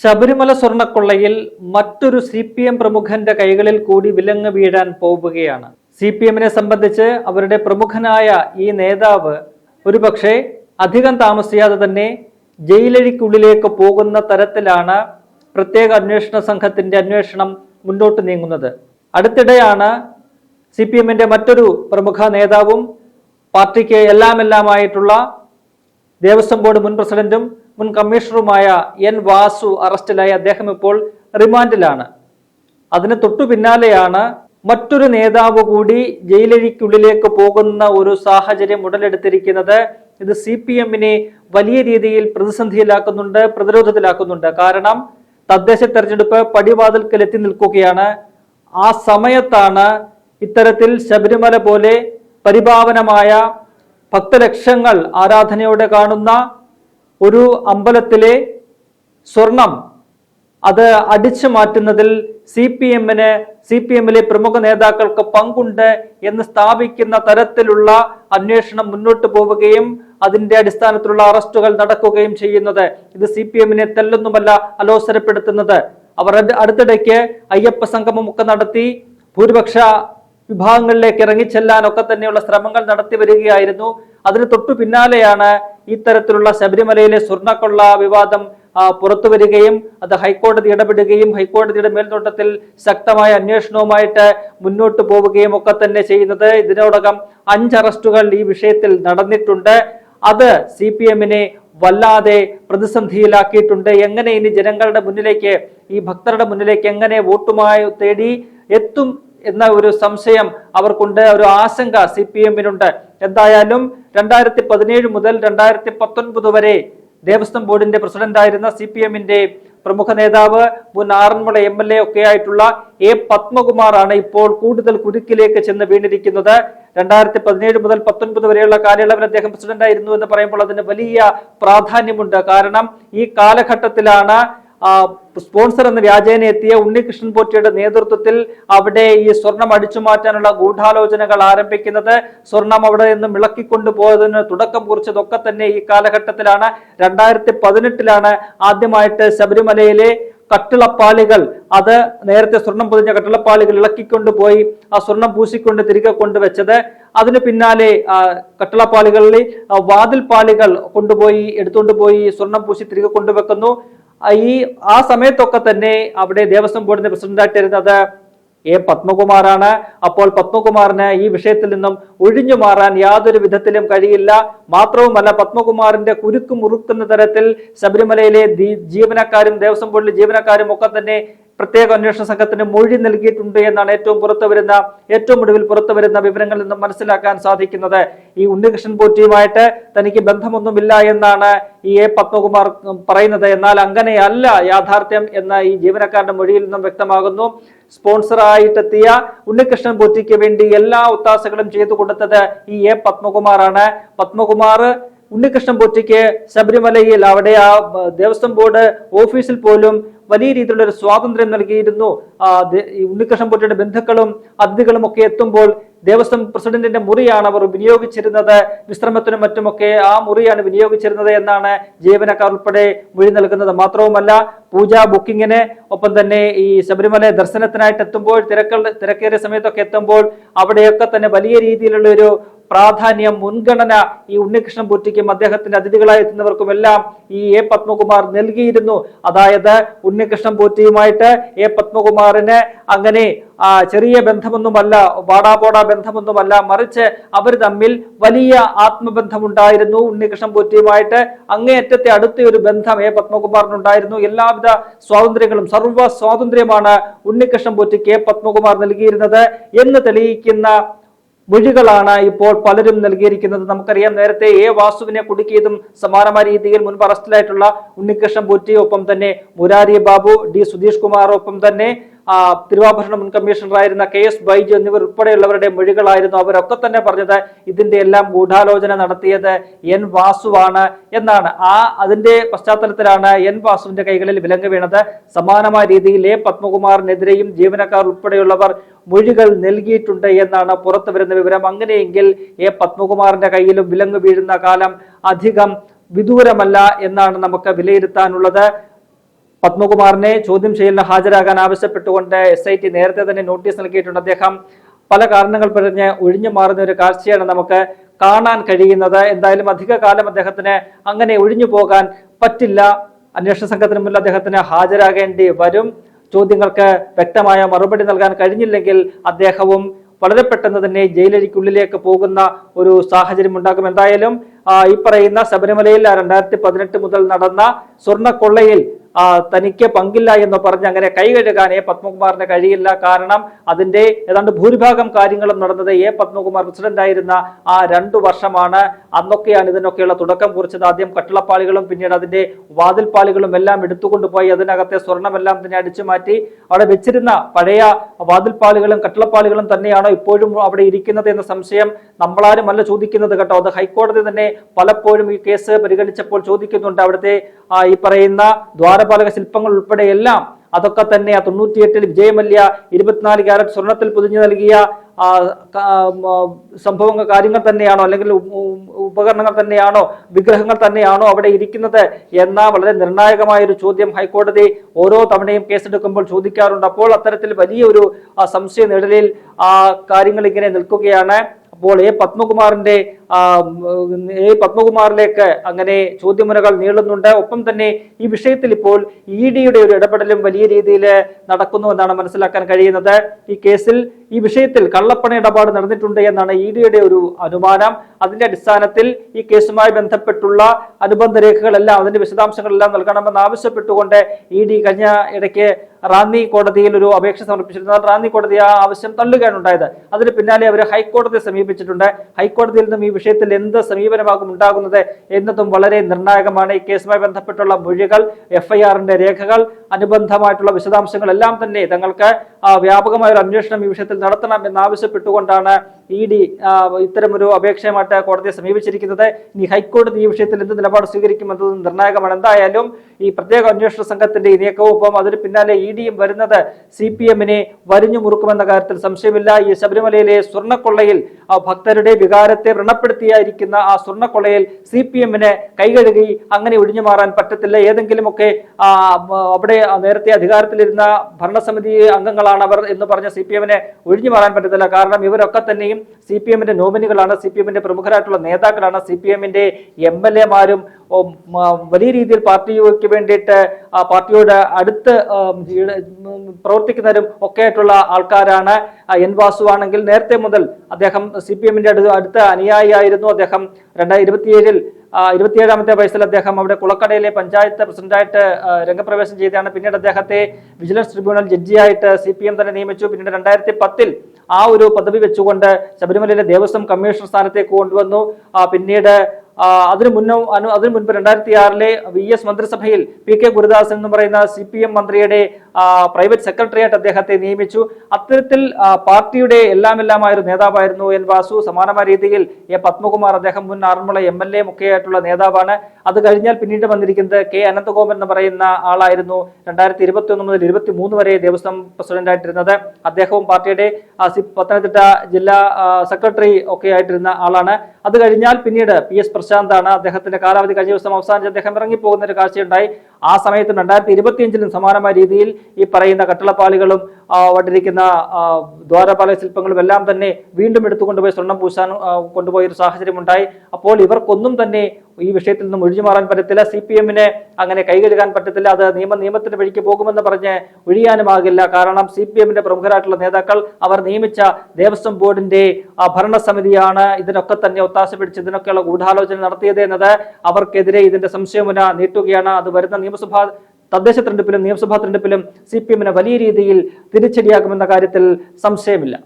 ശബരിമല സ്വർണക്കൊള്ളയിൽ മറ്റൊരു C P M പ്രമുഖന്റെ കൈകളിൽ കൂടി വിലങ്ങ് വീഴാൻ പോവുകയാണ്. സി പി എമ്മിനെ സംബന്ധിച്ച് അവരുടെ പ്രമുഖനായ ഈ നേതാവ് ഒരുപക്ഷെ അധികം താമസിയാതെ തന്നെ ജയിലഴിക്കുള്ളിലേക്ക് പോകുന്ന തരത്തിലാണ് പ്രത്യേക അന്വേഷണ സംഘത്തിന്റെ അന്വേഷണം മുന്നോട്ട് നീങ്ങുന്നത്. അടുത്തിടെയാണ് സി പി എമ്മിന്റെ മറ്റൊരു പ്രമുഖ നേതാവും പാർട്ടിക്ക് എല്ലാമെല്ലാമായിട്ടുള്ള ദേവസ്വം ബോർഡ് മുൻ പ്രസിഡന്റും മുൻ കമ്മീഷണറുമായ എൻ വാസു അറസ്റ്റിലായ അദ്ദേഹം ഇപ്പോൾ റിമാൻഡിലാണ്. അതിന് തൊട്ടു പിന്നാലെയാണ് മറ്റൊരു നേതാവ് കൂടി ജയിലഴിക്കുള്ളിലേക്ക് പോകുന്ന ഒരു സാഹചര്യം ഉടലെടുത്തിരിക്കുന്നത്. ഇത് സി പി എമ്മിനെ വലിയ രീതിയിൽ പ്രതിസന്ധിയിലാക്കുന്നുണ്ട് പ്രതിരോധത്തിലാക്കുന്നുണ്ട്. കാരണം തദ്ദേശ തെരഞ്ഞെടുപ്പ് പടിവാതിൽക്കൽ എത്തി നിൽക്കുകയാണ്. ആ സമയത്താണ് ഇത്തരത്തിൽ ശബരിമല പോലെ പരിഭാവനമായ ഭക്തലക്ഷങ്ങൾ ആരാധനയോടെ കാണുന്ന ഒരു അമ്പലത്തിലെ സ്വർണം അത് അടിച്ചു മാറ്റുന്നതിൽ സി പി എമ്മിന് സി പി എമ്മിലെ പ്രമുഖ നേതാക്കൾക്ക് പങ്കുണ്ട് എന്ന് സ്ഥാപിക്കുന്ന തരത്തിലുള്ള അന്വേഷണം മുന്നോട്ട് പോവുകയും അതിന്റെ അടിസ്ഥാനത്തിലുള്ള അറസ്റ്റുകൾ നടക്കുകയും ചെയ്യുന്നത്. ഇത് സി പി എമ്മിനെ തെല്ലൊന്നുമല്ല അലോസരപ്പെടുത്തുന്നത്. അവർ അടുത്തിടയ്ക്ക് അയ്യപ്പ സംഗമം ഒക്കെ നടത്തി ഭൂരിപക്ഷ വിഭാഗങ്ങളിലേക്ക് ഇറങ്ങിച്ചെല്ലാൻ ഒക്കെ തന്നെയുള്ള ശ്രമങ്ങൾ നടത്തി വരികയായിരുന്നു. അതിന് തൊട്ടു പിന്നാലെയാണ് ഇത്തരത്തിലുള്ള ശബരിമലയിലെ സ്വർണക്കൊള്ള വിവാദം പുറത്തു വരികയും അത് ഹൈക്കോടതി ഇടപെടുകയും ഹൈക്കോടതിയുടെ മേൽനോട്ടത്തിൽ ശക്തമായ അന്വേഷണവുമായിട്ട് മുന്നോട്ട് പോവുകയും ഒക്കെ തന്നെ ചെയ്യുന്നത്. ഇതിനോടകം അഞ്ച് അറസ്റ്റുകൾ ഈ വിഷയത്തിൽ നടന്നിട്ടുണ്ട്. അത് സി പി എമ്മിനെ വല്ലാതെ പ്രതിസന്ധിയിലാക്കിയിട്ടുണ്ട്. എങ്ങനെ ഇനി ജനങ്ങളുടെ മുന്നിലേക്ക് ഈ ഭക്തരുടെ മുന്നിലേക്ക് എങ്ങനെ വോട്ടുമായി തേടി എത്തും എന്ന ഒരു സംശയം അവർക്കുണ്ട് ഒരു ആശങ്ക സി പി എമ്മിനുണ്ട് എന്തായാലും രണ്ടായിരത്തി പതിനേഴ് മുതൽ രണ്ടായിരത്തി പത്തൊൻപത് വരെ ദേവസ്വം ബോർഡിന്റെ പ്രസിഡന്റായിരുന്ന സി പി എമ്മിന്റെ പ്രമുഖ നേതാവ് മുൻ ആറന്മുള എം എൽ എ ഒക്കെ ആയിട്ടുള്ള എ പത്മകുമാറാണ് ഇപ്പോൾ കൂടുതൽ കുരുക്കിലേക്ക് ചെന്ന് വീണിരിക്കുന്നത്. രണ്ടായിരത്തി പതിനേഴ് മുതൽ പത്തൊൻപത് വരെയുള്ള കാലയളവിൽ അദ്ദേഹം പ്രസിഡന്റായിരുന്നു എന്ന് പറയുമ്പോൾ അതിന് വലിയ പ്രാധാന്യമുണ്ട്. കാരണം ഈ കാലഘട്ടത്തിലാണ് സ്പോൺസർ എന്ന വ്യാജേന എത്തിയ ഉണ്ണികൃഷ്ണൻ പോറ്റിയുടെ നേതൃത്വത്തിൽ അവിടെ ഈ സ്വർണം അടിച്ചു മാറ്റാനുള്ള ഗൂഢാലോചനകൾ ആരംഭിക്കുന്നത് സ്വർണം അവിടെ നിന്നും ഇളക്കിക്കൊണ്ടു പോയതിന് തുടക്കം കുറിച്ചതൊക്കെ തന്നെ ഈ കാലഘട്ടത്തിലാണ്. രണ്ടായിരത്തി പതിനെട്ടിലാണ് ആദ്യമായിട്ട് ശബരിമലയിലെ കട്ടിളപ്പാളികൾ അത് നേരത്തെ സ്വർണം പൊതിഞ്ഞ കട്ടിളപ്പാളികൾ ഇളക്കിക്കൊണ്ടുപോയി ആ സ്വർണം പൂശിക്കൊണ്ട് തിരികെ കൊണ്ടുവച്ചത്. അതിന് പിന്നാലെ കട്ടിളപ്പാളികളിൽ വാതിൽപ്പാളികൾ കൊണ്ടുപോയി എടുത്തുകൊണ്ട് പോയി സ്വർണം പൂശി തിരികെ കൊണ്ടുവെക്കുന്നു. ഈ ആ സമയത്തൊക്കെ തന്നെ അവിടെ ദേവസ്വം ബോർഡിന്റെ പ്രസിഡന്റായിട്ടിരുന്നത് എ പത്മകുമാറാണ്. അപ്പോൾ പത്മകുമാറിന് ഈ വിഷയത്തിൽ നിന്നും ഒഴിഞ്ഞു മാറാൻ യാതൊരു വിധത്തിലും കഴിയില്ല. മാത്രവുമല്ല പത്മകുമാറിന്റെ കുരുക്ക് മുറുക്കുന്ന തരത്തിൽ ശബരിമലയിലെ ജീവനക്കാരും ദേവസ്വം ബോർഡിലെ ജീവനക്കാരും ഒക്കെ തന്നെ പ്രത്യേക അന്വേഷണ സംഘത്തിന് മൊഴി നൽകിയിട്ടുണ്ട് എന്നാണ് ഏറ്റവും പുറത്തു വരുന്ന ഏറ്റവും ഒടുവിൽ പുറത്തു വരുന്ന വിവരങ്ങളിൽ നിന്നും മനസ്സിലാക്കാൻ സാധിക്കുന്നത്. ഈ ഉണ്ണികൃഷ്ണൻ പോറ്റിയുമായിട്ട് തനിക്ക് ബന്ധമൊന്നുമില്ല എന്നാണ് ഈ എ പത്മകുമാർ പറയുന്നത്. എന്നാൽ അങ്ങനെയല്ല യാഥാർത്ഥ്യം എന്ന ഈ ജീവനക്കാരന്റെ മൊഴിയിൽ നിന്നും വ്യക്തമാകുന്നു. സ്പോൺസറായിട്ടെത്തിയ ഉണ്ണികൃഷ്ണൻ പോറ്റിക്ക് വേണ്ടി എല്ലാ ഒത്താശകളും ചെയ്തു കൊടുത്തത് ഈ എ പത്മകുമാറാണ്. പത്മകുമാർ ഉണ്ണികൃഷ്ണൻ പോറ്റിക്ക് ശബരിമലയിൽ അവിടെ ആ ദേവസ്വം ബോർഡ് ഓഫീസിൽ പോലും വലിയ രീതിയിലുള്ള ഒരു സ്വാതന്ത്ര്യം നൽകിയിരുന്നു. ഉണ്ണികൃഷ്ണൻ പോറ്റിയുടെ ബന്ധുക്കളും അതിഥികളും ഒക്കെ എത്തുമ്പോൾ ദേവസ്വം പ്രസിഡന്റിന്റെ മുറിയാണ് അവർ വിനിയോഗിച്ചിരുന്നത്. വിശ്രമത്തിനും മറ്റുമൊക്കെ ആ മുറിയാണ് വിനിയോഗിച്ചിരുന്നത് എന്നാണ് ജീവനക്കാർ ഉൾപ്പെടെ മൊഴി നൽകുന്നത്. മാത്രവുമല്ല പൂജാ ബുക്കിങ്ങിന് ഒപ്പം തന്നെ ഈ ശബരിമല ദർശനത്തിനായിട്ട് എത്തുമ്പോൾ തിരക്കൾ തിരക്കേറിയ സമയത്തൊക്കെ എത്തുമ്പോൾ അവിടെയൊക്കെ തന്നെ വലിയ രീതിയിലുള്ള ഒരു പ്രാധാന്യം മുൻഗണന ഈ ഉണ്ണികൃഷ്ണൻ പൂറ്റിക്കും അദ്ദേഹത്തിന്റെ അതിഥികളായി എത്തുന്നവർക്കും എല്ലാം ഈ എ പത്മകുമാർ നൽകിയിരുന്നു. അതായത് ഉണ്ണികൃഷ്ണൻ പൂറ്റിയുമായിട്ട് എ പത്മകുമാറിന് അങ്ങനെ ചെറിയ ബന്ധമൊന്നുമല്ല വാടാപോടാ ബന്ധമൊന്നുമല്ല മറിച്ച് അവർ തമ്മിൽ വലിയ ആത്മബന്ധമുണ്ടായിരുന്നു. ഉണ്ണികൃഷ്ണൻ പൂറ്റിയുമായിട്ട് അങ്ങേയറ്റത്തെ അടുത്ത ഒരു ബന്ധം എ പത്മകുമാറിനുണ്ടായിരുന്നു. എല്ലാവിധ സ്വാതന്ത്ര്യങ്ങളും സർവ സ്വാതന്ത്ര്യമാണ് ഉണ്ണികൃഷ്ണൻ പൂറ്റിക്ക് എ പത്മകുമാർ നൽകിയിരുന്നത് എന്ന് തെളിയിക്കുന്ന മൊഴികളാണ് ഇപ്പോൾ പലരും നൽകിയിരിക്കുന്നത്. നമുക്കറിയാം നേരത്തെ എ വാസുവിനെ കുടുക്കിയതും സമാനമായ രീതിയിൽ മുൻപ് അറസ്റ്റിലായിട്ടുള്ള ഉണ്ണികൃഷ്ണൻ ഒപ്പം തന്നെ മുരാരി ബാബു ഡി സുധീഷ് കുമാർ ഒപ്പം തന്നെ തിരുവാഭരണ മുൻ കമ്മീഷണറായിരുന്ന കെ എസ് ബൈജു എന്നിവർ ഉൾപ്പെടെയുള്ളവരുടെ മൊഴികളായിരുന്നു അവരൊക്കെ തന്നെ പറഞ്ഞത് ഇതിന്റെ എല്ലാം ഗൂഢാലോചന നടത്തിയത് എൻ വാസുവാണ് എന്നാണ്. ആ അതിന്റെ പശ്ചാത്തലത്തിലാണ് എൻ വാസുവിന്റെ കൈകളിൽ വിലങ്ങ് വീണത്. സമാനമായ രീതിയിൽ എ പത്മകുമാറിനെതിരെയും ജീവനക്കാർ ഉൾപ്പെടെയുള്ളവർ മൊഴികൾ നൽകിയിട്ടുണ്ട് എന്നാണ് പുറത്തു വരുന്ന വിവരം. അങ്ങനെയെങ്കിൽ എ പത്മകുമാറിന്റെ കയ്യിലും വിലങ്ങ് വീഴുന്ന കാലം അധികം വിദൂരമല്ല എന്നാണ് നമുക്ക് വിലയിരുത്താനുള്ളത്. പത്മകുമാറിനെ ചോദ്യം ചെയ്യലിന് ഹാജരാകാൻ ആവശ്യപ്പെട്ടുകൊണ്ട് എസ് ഐ ടി നേരത്തെ തന്നെ നോട്ടീസ് നൽകിയിട്ടുണ്ട്. അദ്ദേഹം പല കാരണങ്ങൾ പറഞ്ഞ് ഒഴിഞ്ഞു മാറുന്ന ഒരു കാഴ്ചയാണ് നമുക്ക് കാണാൻ കഴിയുന്നത്. എന്തായാലും അധിക കാലം അദ്ദേഹത്തിന് അങ്ങനെ ഒഴിഞ്ഞു പോകാൻ പറ്റില്ല. അന്വേഷണ സംഘത്തിന് മുന്നിൽ അദ്ദേഹത്തിന് ഹാജരാകേണ്ടി വരും. ചോദ്യങ്ങൾക്ക് വ്യക്തമായ മറുപടി നൽകാൻ കഴിഞ്ഞില്ലെങ്കിൽ അദ്ദേഹവും വളരെ പെട്ടെന്ന് തന്നെ ജയിലരിക്കുള്ളിലേക്ക് പോകുന്ന ഒരു സാഹചര്യം ഉണ്ടാകും. എന്തായാലും ഈ പറയുന്ന ശബരിമലയിൽ രണ്ടായിരത്തി പതിനെട്ട് മുതൽ നടന്ന സ്വർണക്കൊള്ളയിൽ തനിക്ക് പങ്കില്ല എന്ന് പറഞ്ഞ് അങ്ങനെ കൈകഴുകാൻ എ പത്മകുമാറിന് കഴിയില്ല. കാരണം അതിന്റെ ഏതാണ്ട് ഭൂരിഭാഗം കാര്യങ്ങളും നടന്നത് എ പത്മകുമാർ പ്രസിഡന്റ് ആയിരുന്ന ആ രണ്ടു വർഷമാണ്. അന്നൊക്കെയാണ് ഇതിനൊക്കെയുള്ള തുടക്കം കുറിച്ചത്. ആദ്യം കട്ടിളപ്പാളികളും പിന്നീട് അതിന്റെ വാതിൽപ്പാളികളും എല്ലാം എടുത്തുകൊണ്ടുപോയി. അതിനകത്തെ സ്വർണമെല്ലാം തന്നെ അടിച്ചു മാറ്റി. അവിടെ വെച്ചിരുന്ന പഴയ വാതിൽപ്പാളികളും കട്ടിളപ്പാളികളും തന്നെയാണോ ഇപ്പോഴും അവിടെ ഇരിക്കുന്നത് എന്ന സംശയം നമ്മളാരും അല്ല ചോദിക്കുന്നത് കേട്ടോ. അത് ഹൈക്കോടതി തന്നെ പലപ്പോഴും ഈ കേസ് പരിഗണിച്ചപ്പോൾ ചോദിക്കുന്നുണ്ട്. അവിടുത്തെ ഈ പറയുന്ന ദ്വാരപാലക ശില്പങ്ങൾ ഉൾപ്പെടെ എല്ലാം അതൊക്കെ തന്നെ ആ തൊണ്ണൂറ്റിയെട്ടിൽ വിജയമല്യ ഇരുപത്തിനാല് ക്യാരറ്റ് സ്വർണത്തിൽ പൊതിഞ്ഞു നൽകിയ സംഭവങ്ങൾ കാര്യങ്ങൾ തന്നെയാണോ? അല്ലെങ്കിൽ ഉപകരണങ്ങൾ തന്നെയാണോ? വിഗ്രഹങ്ങൾ തന്നെയാണോ അവിടെ ഇരിക്കുന്നത്? എന്ന വളരെ നിർണായകമായ ഒരു ചോദ്യം ഹൈക്കോടതി ഓരോ തവണയും കേസെടുക്കുമ്പോൾ ചോദിക്കാറുണ്ട്. അപ്പോൾ അത്തരത്തിൽ വലിയൊരു സംശയ നിഴലിൽ ആ കാര്യങ്ങൾ ഇങ്ങനെ നിൽക്കുകയാണ്. അപ്പോൾ എ പത്മകുമാറിന്റെ എ പത്മകുമാറിലേക്ക് അങ്ങനെ ചോദ്യമുനകൾ നീളുന്നുണ്ട്. ഒപ്പം തന്നെ ഈ വിഷയത്തിൽ ഇപ്പോൾ ഇ ഡിയുടെ ഒരു ഇടപെടലും വലിയ രീതിയിൽ നടക്കുന്നു എന്നാണ് മനസ്സിലാക്കാൻ കഴിയുന്നത്. ഈ കേസിൽ ഈ വിഷയത്തിൽ കള്ളപ്പണ ഇടപാട് നടന്നിട്ടുണ്ട് എന്നാണ് ഇ ഡിയുടെ ഒരു അനുമാനം. അതിന്റെ അടിസ്ഥാനത്തിൽ ഈ കേസുമായി ബന്ധപ്പെട്ടുള്ള അനുബന്ധ രേഖകളെല്ലാം അതിന്റെ വിശദാംശങ്ങളെല്ലാം നൽകണമെന്ന് ആവശ്യപ്പെട്ടുകൊണ്ട് ഇ ഡി കഴിഞ്ഞ ഇടയ്ക്ക് റാന്നി കോടതിയിൽ ഒരു അപേക്ഷ സമർപ്പിച്ചിരുന്നു. എന്നാൽ റാന്നി കോടതി ആ ആവശ്യം തള്ളുകയാണ് ഉണ്ടായത് അതിന് പിന്നാലെ അവർ ഹൈക്കോടതിയെ സമീപിച്ചിട്ടുണ്ട്. ഹൈക്കോടതിയിൽ നിന്നും ഈ വിഷയത്തിൽ എന്ത് സമീപനമാകും ഉണ്ടാകുന്നത് എന്നതും വളരെ നിർണായകമാണ്. ഈ കേസുമായി ബന്ധപ്പെട്ടുള്ള മൊഴികൾ എഫ്ഐആറിന്റെ രേഖകൾ അനുബന്ധമായിട്ടുള്ള വിശദാംശങ്ങൾ എല്ലാം തന്നെ തങ്ങൾക്ക് വ്യാപകമായ ഒരു അന്വേഷണം ഈ വിഷയത്തിൽ നടത്തണം എന്നാവശ്യപ്പെട്ടുകൊണ്ടാണ് ഇ ഡി ഇത്തരമൊരു അപേക്ഷയുമായിട്ട് കോടതിയെ സമീപിച്ചിരിക്കുന്നത്. ഇനി ഹൈക്കോടതി ഈ വിഷയത്തിൽ എന്ത് നിലപാട് സ്വീകരിക്കുമെന്നത് നിർണായകമാണ്. എന്തായാലും ഈ പ്രത്യേക അന്വേഷണ സംഘത്തിന്റെ ഈ നീക്കവും ഒപ്പം അതിന് പിന്നാലെ ഇ ഡിയും വരുന്നത് സി പി എമ്മിനെ വരിഞ്ഞു മുറുക്കുമെന്ന കാര്യത്തിൽ സംശയമില്ല. ഈ ശബരിമലയിലെ സ്വർണക്കൊള്ളയിൽ ആ ഭക്തരുടെ വികാരത്തെ വ്രണപ്പെടുത്തിയായിരിക്കുന്ന ആ സ്വർണക്കൊള്ളയിൽ സി പി എമ്മിന് കൈകഴുകി അങ്ങനെ ഒഴിഞ്ഞു മാറാൻ പറ്റത്തില്ല. ഏതെങ്കിലുമൊക്കെ അവിടെ നേരത്തെ അധികാരത്തിലിരുന്ന ഭരണസമിതി അംഗങ്ങളാണ് അവർ എന്ന് പറഞ്ഞ സി പി എമ്മിനെ ഒഴിഞ്ഞു മാറാൻ പറ്റത്തില്ല. കാരണം ഇവരൊക്കെ തന്നെയും സി പി എമ്മിന്റെ നോമിനികളാണ് സി പി എമ്മിന്റെ പ്രമുഖരായിട്ടുള്ള നേതാക്കളാണ് സി പി എമ്മിന്റെ എം എൽ എമാരും വലിയ രീതിയിൽ പാർട്ടിക്ക് വേണ്ടിയിട്ട് പാർട്ടിയോട് അടുത്ത് പ്രവർത്തിക്കുന്നവരും ഒക്കെ ആയിട്ടുള്ള ആൾക്കാരാണ് എൻ വാസു ആണെങ്കിൽ നേരത്തെ മുതൽ അദ്ദേഹം സി പി എമ്മിന്റെ അടുത്ത അനുയായിയായിരുന്നു അദ്ദേഹം രണ്ടായിരത്തി ഇരുപത്തിയേഴിൽ ഇരുപത്തിയേഴാമത്തെ വയസ്സിൽ അദ്ദേഹം അവിടെ കുളക്കടയിലെ പഞ്ചായത്ത് പ്രസിഡന്റായിട്ട് രംഗപ്രവേശം ചെയ്തതാണ്. പിന്നീട് അദ്ദേഹത്തെ വിജിലൻസ് ട്രിബ്യൂണൽ ജഡ്ജിയായിട്ട് സി പി എം തന്നെ നിയമിച്ചു. പിന്നീട് രണ്ടായിരത്തി പത്തിൽ ആ ഒരു പദവി വെച്ചുകൊണ്ട് ശബരിമലയിലെ ദേവസ്വം കമ്മീഷണർ സ്ഥാനത്തേക്ക് കൊണ്ടുവന്നു. പിന്നീട് അതിനു മുന്നോ അതിനു മുൻപ് രണ്ടായിരത്തി ആറിലെ വി എസ് മന്ത്രിസഭയിൽ പി കെ ഗുരുദാസ് എന്ന് പറയുന്ന സി പി എം മന്ത്രിയുടെ പ്രൈവറ്റ് സെക്രട്ടറിയായിട്ട് അദ്ദേഹത്തെ നിയമിച്ചു. അത്തരത്തിൽ പാർട്ടിയുടെ എല്ലാം എല്ലാമായ ഒരു നേതാവായിരുന്നു എൻ വാസു. സമാനമായ രീതിയിൽ എ പത്മകുമാർ അദ്ദേഹം മുൻ ആറന്മുള എം എൽ എ ഒക്കെ ആയിട്ടുള്ള നേതാവാണ്. അത് കഴിഞ്ഞാൽ പിന്നീട് വന്നിരിക്കുന്നത് കെ അനന്തകോമൻ എന്ന് പറയുന്ന ആളായിരുന്നു. രണ്ടായിരത്തി ഇരുപത്തി ഒന്ന് മുതൽ ഇരുപത്തി മൂന്ന് വരെ ദേവസ്വം പ്രസിഡന്റ് ആയിട്ടിരുന്നത്. അദ്ദേഹവും പാർട്ടിയുടെ പത്തനംതിട്ട ജില്ലാ സെക്രട്ടറി ഒക്കെ ആയിട്ടിരുന്ന ആളാണ്. അത് കഴിഞ്ഞാൽ പിന്നീട് പി എസ് പ്രശാന്താണ് അദ്ദേഹത്തിന്റെ കാലാവധി കഴിഞ്ഞ ദിവസം അവസാനിച്ച് അദ്ദേഹം ഇറങ്ങിപ്പോകുന്ന ഒരു കാഴ്ചയുണ്ടായി. ആ സമയത്ത് രണ്ടായിരത്തി ഇരുപത്തിയഞ്ചിലും സമാനമായ രീതിയിൽ ഈ പറയുന്ന കട്ടളപ്പാളികളും വട്ടിരിക്കുന്ന ദ്വാരപാല ശില്പങ്ങളും എല്ലാം തന്നെ വീണ്ടും എടുത്തുകൊണ്ടുപോയി സ്വർണം പൂശാൻ കൊണ്ടുപോയൊരു സാഹചര്യം ഉണ്ടായി അപ്പോൾ ഇവർക്കൊന്നും തന്നെ ഈ വിഷയത്തിൽ നിന്നും ഒഴിഞ്ഞു മാറാൻ പറ്റത്തില്ല. സി പി എമ്മിനെ അങ്ങനെ കൈകഴുകാൻ പറ്റത്തില്ല. അത് നിയമ നിയമത്തിന്റെ വഴിക്ക് പോകുമെന്ന് പറഞ്ഞ് ഒഴിയാനുമാകില്ല. കാരണം സി പി എമ്മിന്റെ പ്രമുഖരായിട്ടുള്ള നേതാക്കൾ അവർ നിയമിച്ച ദേവസ്വം ബോർഡിന്റെ ഭരണസമിതിയാണ് ഇതിനൊക്കെ തന്നെ ഒത്താശ പിടിച്ച് ഇതിനൊക്കെയുള്ള ഗൂഢാലോചന നടത്തിയത് എന്നത് അവർക്കെതിരെ ഇതിന്റെ സംശയമുന നീട്ടുകയാണ്. അത് വരുന്ന നിയമസഭാ തദ്ദേശ തെരഞ്ഞെടുപ്പിലും നിയമസഭാ തെരഞ്ഞെടുപ്പിലും സി പി എമ്മിന് വലിയ രീതിയിൽ തിരിച്ചടിയാകുമെന്ന കാര്യത്തിൽ സംശയമില്ല.